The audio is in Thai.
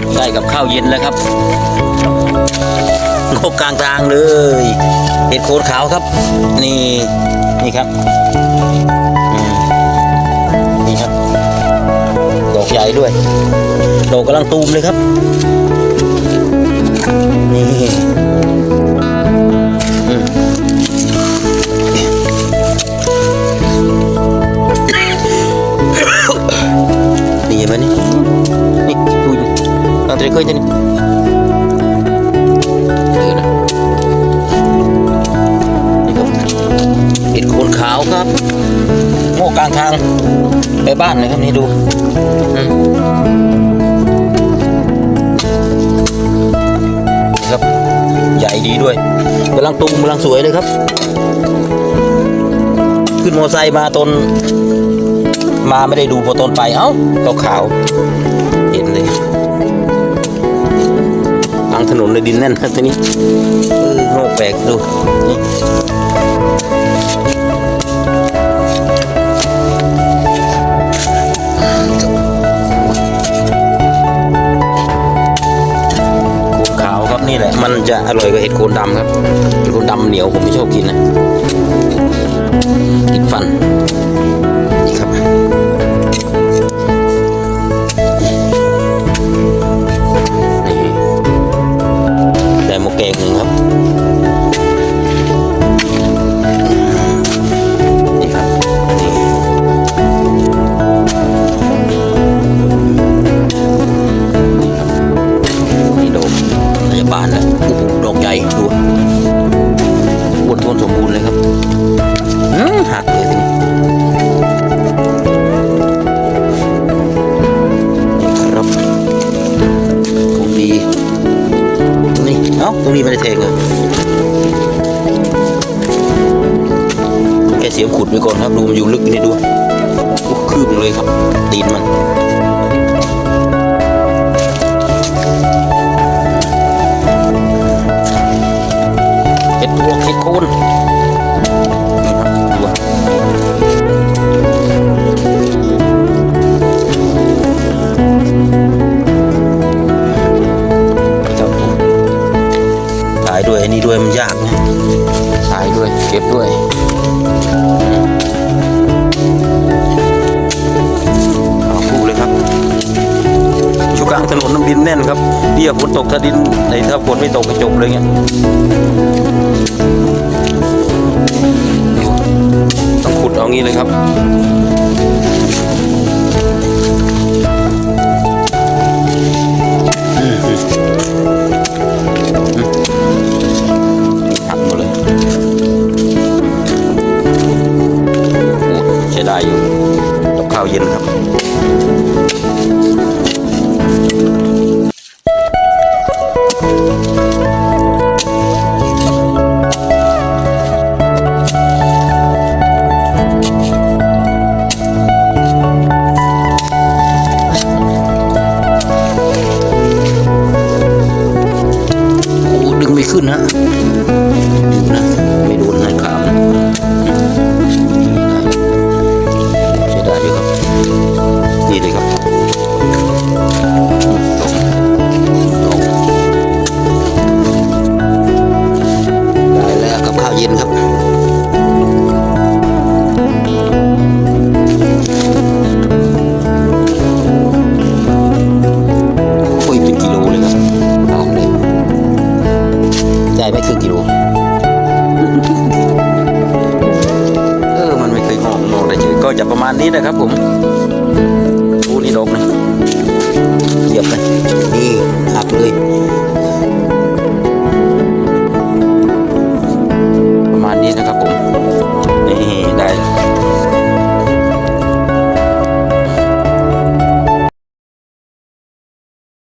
ครับใกล้กับข้าวเย็นแล้วครับโลกกลางทางเลย เห็ดโคนขาวครับ นี่นี่ครับนี่ครับ ดอกใหญ่ด้วย ดอกกำลังตูมเลยครับ นี่อืมนี่ ยจะนี่เออนะนี่ครับเห็ดโคนขาวครับโง่กลางทาง ไปบ้านนะครับนี่ดูนะครับใหญ่ดีด้วยกำลังตูมกำลังสวยเลยครับ ขึ้นมอไซค์มาตนมาไม่ได้ดูพอตนไป เอ้าขาวเห็นเลยางถนนเลยดินแน่นครับทีนี้เออโง่แปลกดูนี่โคนขาวครับนี่แหละมันจะอร่อยกว่าเห็ดโคนดำครับเห็ดโคนดำเหนียวผมไม่ชอบกินนะติดฟัน นี่ไม่ได้เทงอะแกเสียบขุดไปก่อนครับ ดูมันอยู่ลึกนี่ด้วยคืบเลยครับตีนมัน ด้วยอันนี้ด้วยมันยากนะถ่ายด้วยเก็บด้วยเอาคู่เลยครับช่วงกลางถนนน้ำดินแน่นครับเดียวฝนตกถ้าดินในถ้าฝนไม่ตกก็จบเลยเงี้ยต้องขุดเอางี้เลยครับ ขึ้นฮะ ประมาณนี้นะครับผมปูนี่ดอกนะเหยียบเลย